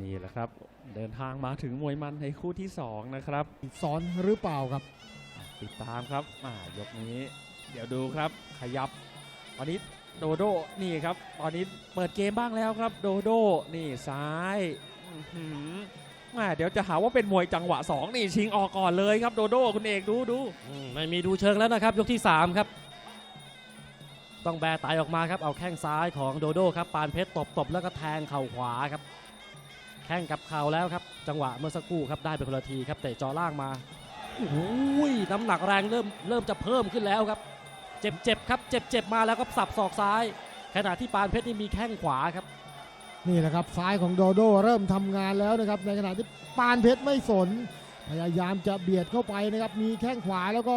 นี่แหละครับ เดินทางมาถึงมวยมันในคู่ที่ 2 นะครับสอนหรือเปล่าครับ ติดตามครับอ่ายกนี้ เดี๋ยวดูครับขยับตอนนี้โดโดนี่ครับ ตอนนี้เปิดเกมบ้างแล้วครับ โดโดนี่ซ้ายอื้อหือแม่เดี๋ยวจะหาว่าเป็นมวยจังหวะ 2 นี่ชิงออกก่อนเลยครับโดโดคุณเอกดูดูอืมไม่มีดูเชิงแล้วนะครับ ยกที่ 3 ครับ ต้องแบไตออกมาครับเอาแข้งซ้ายของโดโดครับปานเพชรตบตบแล้วก็แทงเข่าขวาครับ แข้งกับเข่าแล้วครับ จังหวะเมื่อสักครู่ครับได้เป็นคนละทีครับเตะจอล่างมาโอ้โหน้ำหนักแรงเริ่มเริ่มจะเพิ่มขึ้นแล้วครับ เจ็บเจ็บครับเจ็บเจ็บมาแล้วก็สับศอกซ้าย ขณะที่ปานเพชรนี่มีแข้งขวาครับนี่แหละครับซ้ายของโดโดเริ่มทำงานแล้วนะครับ ในขณะที่ปานเพชรไม่สน พยายามจะเบียดเข้าไปนะครับ มีแข้งขวาแล้วก็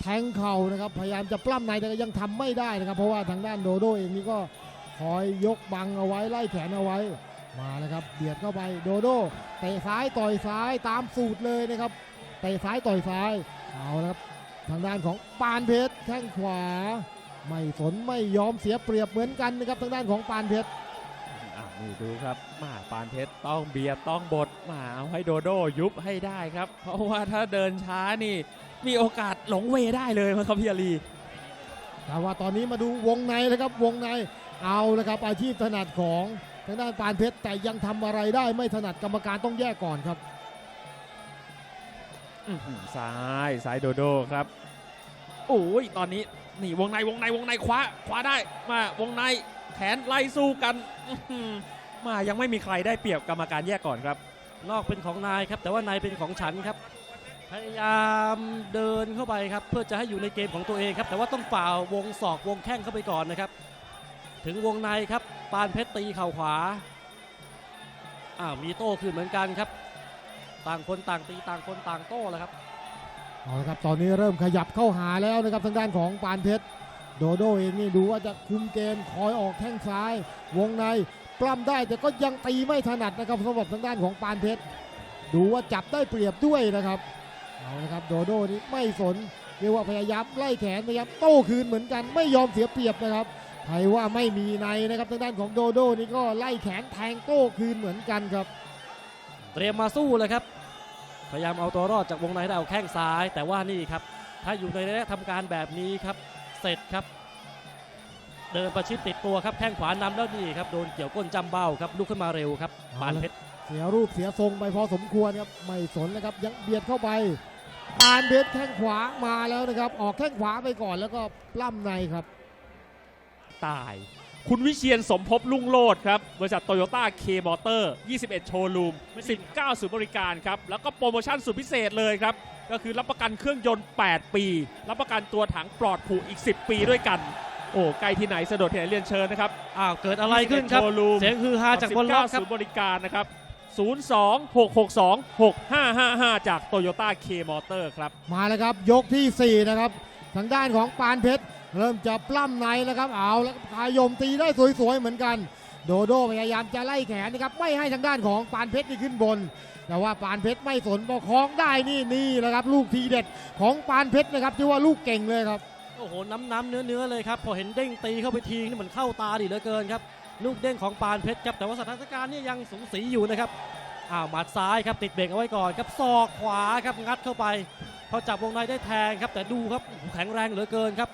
แทงเข่านะครับ พยายามจะปล้ำในแต่ก็ยังทำไม่ได้นะครับ เพราะว่าทางด้านโดโดเองนี่ก็คอยยกบังเอาไว้ไล่แขนเอาไว้ มาแล้วครับเบียดเข้าไปโดโดเตะซ้ายต่อยซ้ายตามสูตรเลยนะครับเตะซ้ายต่อยซ้ายเอาละครับทางด้านของปานเพชรแข้งขวา ไม่สนไม่ยอมเสียเปรียบเหมือนกันนะครับทางด้านของปานเพชรอะนี่ดูครับมาปานเพชรต้องเบียดต้องบดมาเอาให้โดโดยุบให้ได้ครับ เพราะว่าถ้าเดินช้านี่มีโอกาสหลงเวได้เลยมั้งครับพี่อาลีแต่ว่าตอนนี้มาดูวงในเลยครับวงในเอาละครับอาชีพถนัดของ ทางด้านปานเพชรแต่ยังทำอะไรได้ไม่ถนัดกรรมการต้องแยกก่อนครับอื้อหือซ้ายซ้ายโดโดครับโอ้ยตอนนี้นี่วงในวงในวงในคว้าคว้าได้มาวงในแขนไล่สู้กันอื้อหือมายังไม่มีใครได้เปรียบกรรมการแยกก่อนครับ นอกเป็นของนายครับ แต่ว่านายเป็นของฉันครับ พยายามเดินเข้าไปครับ เพื่อจะให้อยู่ในเกมของตัวเองครับ แต่ว่าต้องฝ่าวงศอกวงแข้งเข้าไปก่อนนะครับ ถึงวงในครับ ปานเพชรตีเข่าขวาอ้าวมีโต้คืนเหมือนกันครับ ต่างคนต่างตีต่างคนต่างโต้แล้วครับเอาละครับตอนนี้เริ่มขยับเข้าหาแล้วนะครับทางด้านของปานเพชรโดโดเองนี่ดูว่าจะคุมเกมคอยออกแข้งซ้าย วงในปล้ำได้แต่ก็ยังตีไม่ถนัดนะครับสำหรับทางด้านของปานเพชรดูว่าจับได้เปรียบด้วยนะครับเอาละครับโดโดนี่ไม่สนเรียกว่าพยายามไล่แขนพยายามโต้คืนเหมือนกันไม่ยอมเสียเปรียบนะครับ ใครว่าไม่มีในนะครับทางด้านของโดโดนี่ก็ไล่แขนแทงโต้คืนเหมือนกันครับ เตรียมมาสู้เลยครับ พยายามเอาตัวรอดจากวงในได้เอาแข้งซ้าย แต่ว่านี่ครับ ถ้าอยู่ในระยะทำการแบบนี้ครับ เสร็จครับ เดินประชิดติดตัวครับแข้งขวานำแล้วนี่ครับโดนเกี่ยวก้นจำเบ้าครับลุกขึ้นมาเร็วครับปานเพชรเสียรูปเสียทรงไปพอสมควรครับไม่สนนะครับยังเบียดเข้าไปปานเพชรแข้งขวามาแล้วนะครับ ออกแข้งขวาไปก่อนแล้วก็ปล้ำในครับ ตาย คุณวิเชียนสมภพลุ่งโลดครับ บริษัทโตโยต้าเคมอเตอร์21 โชว์รูม 19ศูนย์บริการครับ แล้วก็โปรโมชั่นสุดพิเศษเลยครับ ก็คือรับประกันเครื่องยนต์ 8 ปี รับประกันตัวถังปลอดผูกอีก 10 ปีด้วยกัน โอ้ใกล้ที่ไหนสะดวกที่ไหนเรียนเชิญนะครับอ้าว เกิดอะไรขึ้นครับโชว์รูม เสียงฮือฮาจากบนล็อกครับศูนย์บริการนะครับ 02-662-6555 จากโตโยต้าเคมอเตอร์ครับ มาแล้วครับยกทีสี่4 นะครับ ทางด้านของปานเพชร เริ่มจะปล้ำในแล้วครับเอาแล้วพายมตีได้สวยๆเหมือนกัน โดโดพยายามจะไล่แขนนะครับไม่ให้ทางด้านของปานเพชรนี่ขึ้นบน แต่ว่าปานเพชรไม่สนประคองได้นี่นี่แหละครับ ลูกทีเด็ดของปานเพชรนะครับที่ว่าลูกเก่งเลยครับโอ้โหน้ำน้ำเนื้อเนื้อเลยครับพอเห็นเด้งตีเข้าไปทีนี่เหมือนเข้าตาดีเหลือเกินครับลูกเด้งของปานเพชรครับแต่ว่าสถานการณ์นี่ยังสูสีอยู่นะครับอ้าวหมัดซ้ายครับติดเบรกเอาไว้ก่อนครับศอกขวาครับงัดเข้าไป พอจับวงในได้แทงครับแต่ดูครับแข็งแรงเหลือเกินครับ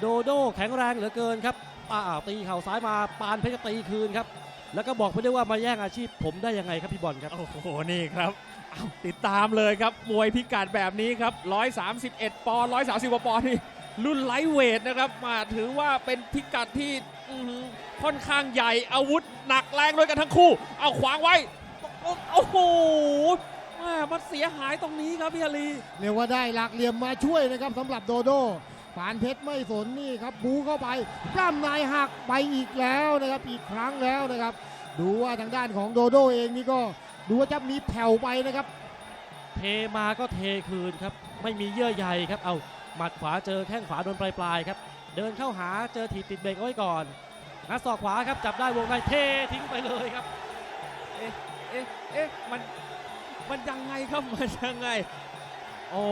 โดโดแข็งแรงเหลือเกินครับอ้าวตีเข่าซ้ายมาปานเพชรก็ตีคืนครับ แล้วก็บอกไปด้วยว่ามาแย่งอาชีพผมได้ยังไงครับพี่บอลครับ โอ้โห นี่ครับเอาติดตามเลยครับ มวยพิกัดแบบนี้ครับ 131 ปอนด์130กว่าปอนด์นี่รุ่นไลท์เวทนะครับมาถือว่าเป็นพิกัดที่อื้อหือค่อนข้างใหญ่อาวุธหนักแรงด้วยกันทั้งคู่ เอาขวางไว้ โอ้โหแม่มันเสียหายตรงนี้ครับพี่อาลีเรียกว่าได้หลักเหลี่ยมมาช่วยนะครับสำหรับโดโด ปานเพชรไม่สนนี่ครับบูเข้าไปปล้ำนายหักไปอีกแล้วนะครับอีกครั้งแล้วนะครับ ดูว่าทางด้านของโดโดเองนี่ก็ดูว่าจะมีแผ่วไปนะครับ เทมาก็เทคืนครับ ไม่มีเยื่อใยครับ เอาหมัดขวาเจอแข้งขวาโดนปลายปลายๆครับ เดินเข้าหาเจอถีบติดเบรกเอาไว้ก่อนงัดศอกขวาครับจับได้วงในเททิ้งไปเลยครับ เอ๊ะ เอ๊ะมัน มันยังไงครับ มันยังไง โอ้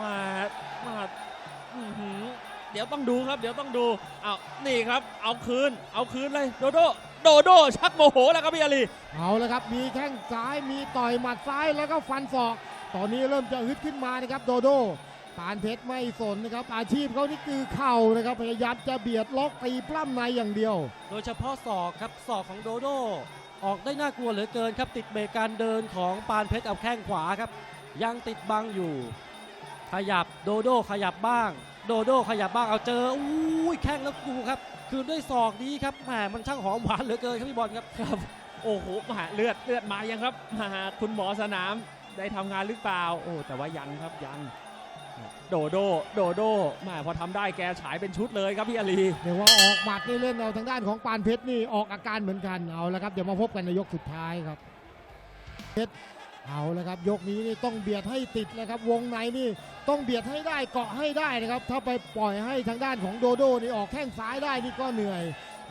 มา มา อื้อหือเดี๋ยวต้องดูครับ เดี๋ยวต้องดูเอานี่ครับ เอาคืน เอาคืนเลยโดโดโดโดชักโมโหแล้วครับพี่อาลีเอาละครับ มีแข้งซ้ายมีต่อยหมัดซ้ายแล้วก็ฟันศอก ตอนนี้เริ่มจะฮึดขึ้นมานะครับโดโดปานเพชรไม่สนนะครับ อาชีพเขานี่คือเข่านะครับพยายามจะเบียดล็อกตีปล้ำในอย่างเดียว โดยเฉพาะศอกครับศอกของโดโดออกได้น่ากลัวเหลือเกินครับ ติดเบรกการเดินของปานเพชรเอาแข้งขวาครับ ยังติดบังอยู่ ขยับโดโดขยับบ้าง โดโดขยับบ้างเอาเจออุ้ยแข้งแล้วดูครับ คืนด้วยศอกนี้ครับแหมมันช่างหอมหวานเหลือเกินครับพี่บอลครับครับ โอ้โหมาเลือดเลือดมายังครับมาคุณหมอสนามได้ทำงานหรือเปล่า โอ้แต่ว่ายังครับยังโดโดโดโดแมาพอทำได้แกฉายเป็นชุดเลยครับพี่อาลีเดี๋ยวว่าออกหมัดนี่เล่นเอาทางด้านของปานเพชรนี่ออกอาการเหมือนกันเอาละครับเดี๋ยวมาพบกันในยกสุดท้ายครับเพชร เอาละครับ ยกนี้นี่ต้องเบียดให้ติดนะครับ วงในนี่ต้องเบียดให้ได้เกาะให้ได้นะครับ ถ้าไปปล่อยให้ทางด้านของโดโดนี่ออกแข้งซ้ายได้นี่ก็เหนื่อย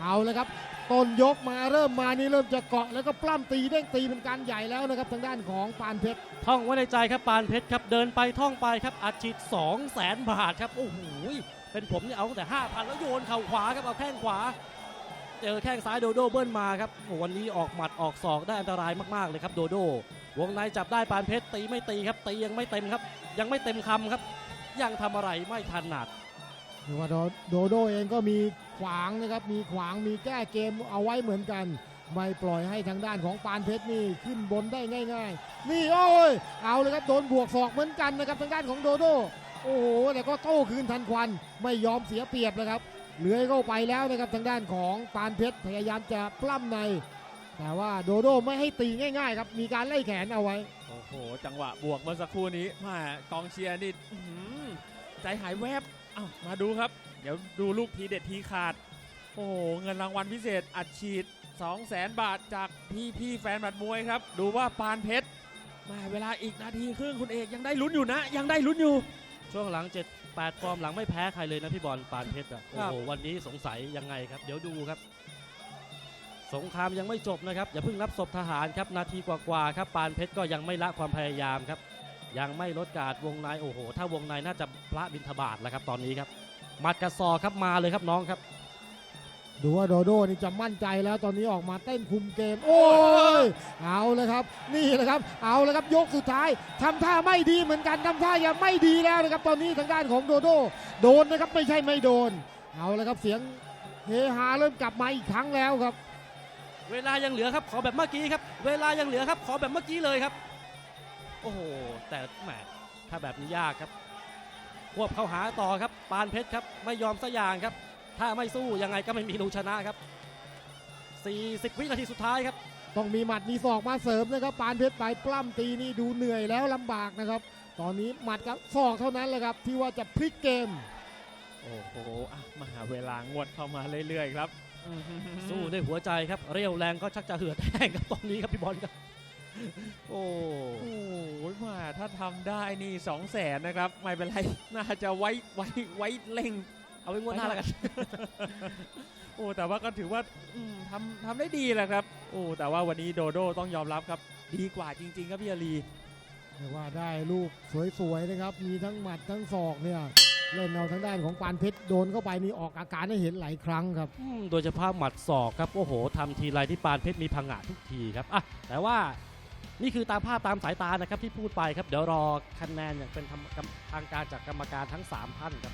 เอาละครับต้นยกมาเริ่มมานี่เริ่มจะเกาะแล้วก็ปล้ำตีเด้งตีเป็นการใหญ่แล้วนะครับ ทางด้านของปานเพชรท่องไว้ในใจครับปานเพชรครับเดินไปท่องไปครับอัดฉีด2 0 0แสนบาทครับโอ้โหเป็นผมเนี่ยเอาแต่5,000แล้วโยนเข่าขวาครับเอาแข้งขวา เจอแข้งซ้ายโดโดเบิ้ลมาครับโอ้วันนี้ออกหมัดออกศอกได้อันตรายมากๆเลยครับโดโด วงในจับได้ปานเพชรตีไม่ตีครับตียังไม่เต็มครับ ยังไม่เต็มคำครับ ยังทำอะไรไม่ถนัดหรือว่าโดโดโดเองก็มีขวางนะครับมีขวางมีแก้เกมเอาไว้เหมือนกัน ไม่ปล่อยให้ทางด้านของปานเพชรนี่ขึ้นบนได้ง่าย ๆ นี่โอ้ยเอาเลยครับโดนบวกศอกเหมือนกันนะครับทางด้านของโดโดโอ้โหแต่ก็โต้คืนทันควันไม่ยอมเสียเปรียบนะครับ เลื้อยเข้าไปแล้วนะครับทางด้านของปานเพชรพยายามจะปล้ำใน แต่ว่าโดโดไม่ให้ตีง่ายๆครับมีการไล่แขนเอาไว้ โอ้โห จังหวะบวกเมื่อสักครู่นี้แมากองเชียร์นี่อื้อหือใจหายแวบอ้าวมาดูครับ เดี๋ยวดูลูกทีเด็ดทีขาด โอ้โห เงินรางวัลพิเศษอัดฉีด 2 0 0แสนบาทจากพี่พี่ๆแฟนบัตรมวยครับ ดูว่าปานเพชรแมาเวลาอีกนาทีครึ่งคุณเอกยังได้ลุ้นอยู่นะ ยังได้ลุ้นอยู่ ช่วงหลัง7 8ฟอร์มหลังไม่แพ้ใครเลยนะพี่บอลปานเพชรอะครัโอ้บโหวันนี้สงสัยยังไงครับ เดี๋ยวดูครับ สงครามยังไม่จบนะครับ อย่าเพิ่งรับศพทหารครับนาทีกว่าๆครับปานเพชรก็ยังไม่ละความพยายามครับ ยังไม่ลดการวงในโอ้โห ถ้าวงในน่าจะพระบินทบาทแล้วครับตอนนี้ครับหมัดกระซอครับมาเลยครับน้องครับ ดูว่าโดโดนี่จะมั่นใจแล้วตอนนี้ออกมาเต้นคุมเกม โอ้ยเอาเลยครับ นี่แหละครับ เอาเลยครับยกสุดท้ายทำท่าไม่ดีเหมือนกันทำท่ายังไม่ดีแล้วนะครับ ตอนนี้ทางด้านของโดโดโดนนะครับไม่ใช่ไม่โดน เอาเลยครับเสียงเฮฮาเริ่มกลับมาอีกครั้งแล้วครับ เวลายังเหลือครับขอแบบเมื่อกี้ครับ เวลายังเหลือครับขอแบบเมื่อกี้เลยครับ โอ้โหแต่แหมถ้าแบบนี้ยากครับควบเข้าหาต่อครับปานเพชรครับไม่ยอมสักอย่างครับ ถ้าไม่สู้ยังไงก็ไม่มีลูกชนะครับ 40 วินาทีสุดท้ายครับ ต้องมีหมัดมีศอกมาเสริมนะครับปานเพชรไปปล้ำตีนี่ดูเหนื่อยแล้วลำบากนะครับ ตอนนี้หมัดกับศอกเท่านั้นแหละครับ ที่ว่าจะพลิกเกม โอ้โหอะมาหาเวลางวดเข้ามาเรื่อยๆครับอื้อหือสู้ด้วยหัวใจครับ เรี่ยวแรงก็ชักจะเหือดแห้งครับตอนนี้ครับพี่บอลครับ โอ้โอ้โหมาถ้าทำได้นี่2 0 0แสนนะครับ ไม่เป็นไร น่าจะไว้ไว้ไว้เล่ง เอาไว้งวดหน้าแล้วกัน โอ้แต่ว่าก็ถือว่าอืมทำทำได้ดีแหละครับ โอ้แต่ว่าวันนี้โดโดต้องยอมรับครับ ดีกว่าจริง ๆ ครับพี่อาลีเรียกว่าได้ลูกสวยๆนะครับ มีทั้งหมัดทั้งศอกเนี่ยเล่นเอาทางด้านของปานเพชรโดนเข้าไปนี่ออกอาการให้เห็นหลายครั้งครับ อืมโดยเฉพาะหมัดศอกครับ โอ้โหทำทีไรที่ปานเพชรมีพังงะทุกทีครับอะแต่ว่านี่คือตามภาพตามสายตานะครับที่พูดไปครับ เดี๋ยวรอคะแนนอย่างเป็นทางทางการจากกรรมการทั้ง 3 ท่านครับ